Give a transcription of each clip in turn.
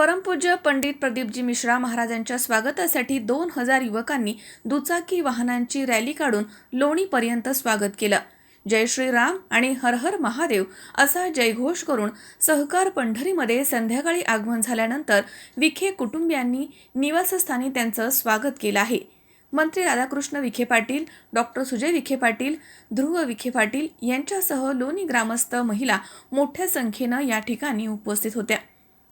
परमपूज्य पंडित प्रदीपजी मिश्रा महाराजांच्या स्वागतासाठी दोन हजार युवकांनी दुचाकी वाहनांची रॅली काढून लोणीपर्यंत स्वागत केलं. जय श्रीराम आणि हर हर महादेव असा जयघोष करून सहकार पंढरीमध्ये संध्याकाळी आगमन झाल्यानंतर विखे कुटुंबियांनी निवासस्थानी त्यांचं स्वागत केलं आहे. मंत्री राधाकृष्ण विखे पाटील डॉक्टर सुजय विखे पाटील ध्रुव विखे पाटील यांच्यासह लोणी ग्रामस्थ महिला मोठ्या संख्येनं या ठिकाणी उपस्थित होत्या.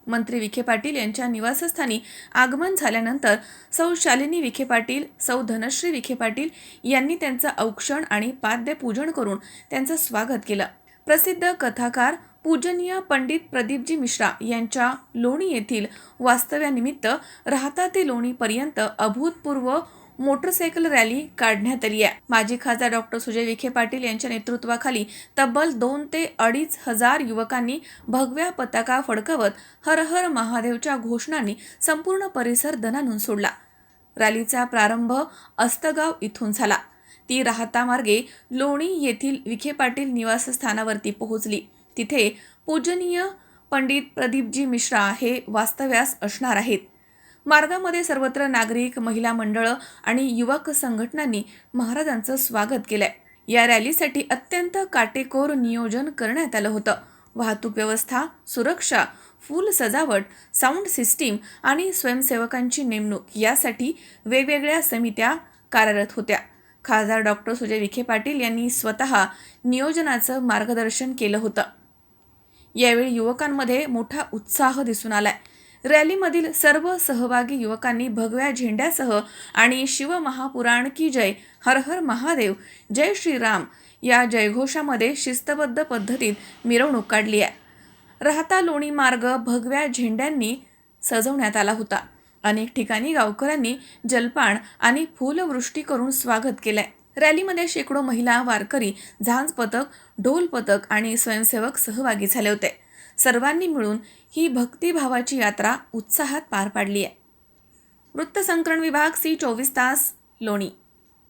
मंत्री विखे पाटील यांच्या निवासस्थानी आगमन झाल्यानंतर सौ शालिनी विखे पाटील सौ धनश्री विखे पाटील यांनी त्यांचं औक्षण आणि पाद्यपूजन करून त्यांचं स्वागत केलं. प्रसिद्ध कथाकार पूजनीय पंडित प्रदीपजी मिश्रा यांच्या लोणी येथील वास्तव्यानिमित्त राहता ते लोणीपर्यंत अभूतपूर्व मोटरसायकल रॅली काढण्यात आली आहे. माजी खासदार डॉक्टर सुजय विखे पाटील यांच्या नेतृत्वाखाली तब्बल दोन ते अडीच हजार युवकांनी भगव्या पताका फडकवत हर हर महादेवच्या घोषणांनी संपूर्ण परिसर दणानून सोडला. रॅलीचा प्रारंभ अस्तगाव इथून झाला. ती राहता मार्गे लोणी येथील विखे पाटील निवासस्थानावरती पोहोचली. तिथे पूजनीय पंडित प्रदीपजी मिश्रा हे वास्तव्यास असणार आहेत. मार्गामध्ये सर्वत्र नागरिक महिला मंडळं आणि युवक संघटनांनी महाराजांचं स्वागत केलंय. या रॅलीसाठी अत्यंत काटेकोर नियोजन करण्यात आलं होतं. वाहतूक व्यवस्था सुरक्षा फूल सजावट साऊंड सिस्टीम आणि स्वयंसेवकांची नेमणूक यासाठी वेगवेगळ्या समित्या कार्यरत होत्या. खासदार डॉक्टर सुजय विखे पाटील यांनी स्वतः नियोजनाचं मार्गदर्शन केलं होतं. यावेळी युवकांमध्ये मोठा उत्साह दिसून आलाय. रॅलीमधील सर्व सहभागी युवकांनी भगव्या झेंड्यासह आणि शिवमहापुराण की जय हर हर महादेव जय श्रीराम या जयघोषामध्ये शिस्तबद्ध पद्धतीत मिरवणूक काढली आहे. राहता लोणी मार्ग भगव्या झेंड्यांनी सजवण्यात आला होता. अनेक ठिकाणी गावकऱ्यांनी जलपान आणि फुलवृष्टी करून स्वागत केलंय. रॅलीमध्ये शेकडो महिला वारकरी झांज पथक ढोल पथक आणि स्वयंसेवक सहभागी झाले होते. सर्वांनी मिळून ही भक्तिभावाची यात्रा उत्साहात पार पाडली आहे. वृत्तसंकलन विभाग सी चोवीस तास लोणी.